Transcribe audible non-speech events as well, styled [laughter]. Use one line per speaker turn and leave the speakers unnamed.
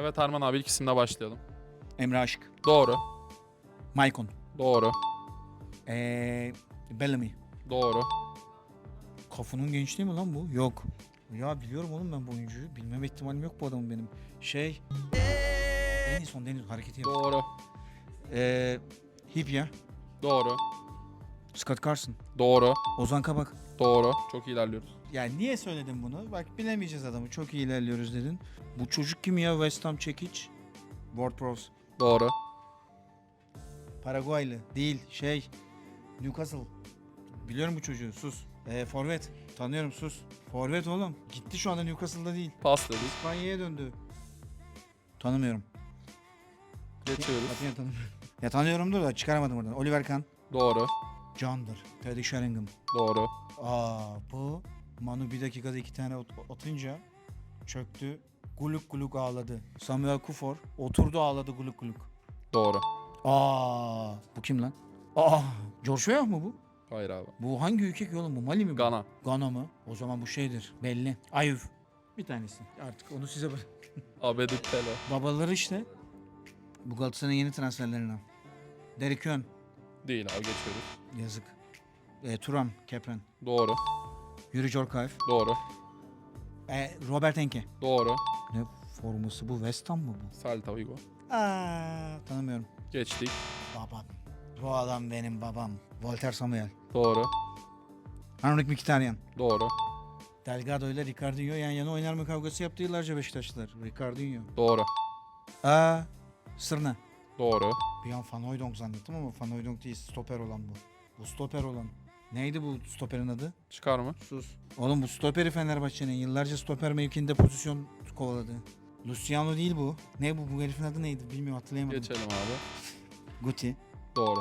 Evet Arman abi ilk isimle başlayalım.
Emre Aşık.
Doğru.
Maicon.
Doğru.
Ee, Bellamy.
Doğru.
Kafunun gençliği mi lan bu? Yok. Ya biliyorum oğlum ben bu oyuncuyu. Bilmem ihtimalim yok bu adamın benim. Şey... Denison, Denison hareketi yap.
Doğru.
Ee, Hipya.
Doğru.
Scott Carson.
Doğru.
Ozan Kabak.
Doğru. Çok iyi ilerliyoruz.
Yani niye söyledin bunu? Bak bilemeyeceğiz adamı. Çok iyi ilerliyoruz dedin. Bu çocuk kim ya? West Ham Çekiç. Ward Prowse.
Doğru.
Paraguaylı. Değil. Şey. Newcastle. Biliyorum bu çocuğu. Sus. Ee, Forvet. Tanıyorum sus. Forvet oğlum. Gitti şu anda Newcastle'da değil.
Pas dedik.
İspanya'ya döndü. Tanımıyorum.
Geçiyoruz.
Katiyen tanımıyorum. Ya tanıyorumdur da çıkaramadım oradan. Oliver Kahn.
Doğru.
John'dır. Teddy Sheringham.
Doğru.
Aa bu Manu bir dakikada iki tane at- atınca çöktü. Guluk guluk ağladı. Samuel Kufor oturdu ağladı guluk guluk.
Doğru.
Aa bu kim lan? Aa Weah mı bu?
Hayır abi.
Bu hangi ülke ki oğlum bu? Mali mi bu?
Gana.
Gana mı? O zaman bu şeydir. Belli. Ayüv. Bir tanesi. Artık onu size bırak. [laughs]
Abedi Pele.
Babaları işte. Bu Galatasaray'ın yeni transferlerinden. Derek Yön.
Değil abi geçiyoruz.
Yazık. E, Turam. Kepren.
Doğru.
Yuri Jorkaev.
Doğru.
E, Robert Enke.
Doğru.
Ne forması bu? West Ham mı bu?
Celta Vigo.
Aa, tanımıyorum.
Geçtik.
Babam. Bu adam benim babam. Walter Samuel.
Doğru.
Henrik Mkhitaryan.
Doğru.
Delgado ile Ricardinho yan yana oynar mı kavgası yaptı yıllarca Beşiktaşlılar. Ricardinho.
Doğru.
Aa, Sırna.
Doğru.
Bir an Van Hooijdonk zannettim ama Van Hooijdonk değil stoper olan bu. Bu stoper olan. Neydi bu stoperin adı?
Çıkar mı?
Sus. Oğlum bu stoperi Fenerbahçe'nin yıllarca stoper mevkinde pozisyon kovaladı. Luciano değil bu. Ne bu? Bu herifin adı neydi? Bilmiyorum hatırlayamadım.
Geçelim abi.
Guti.
Doğru.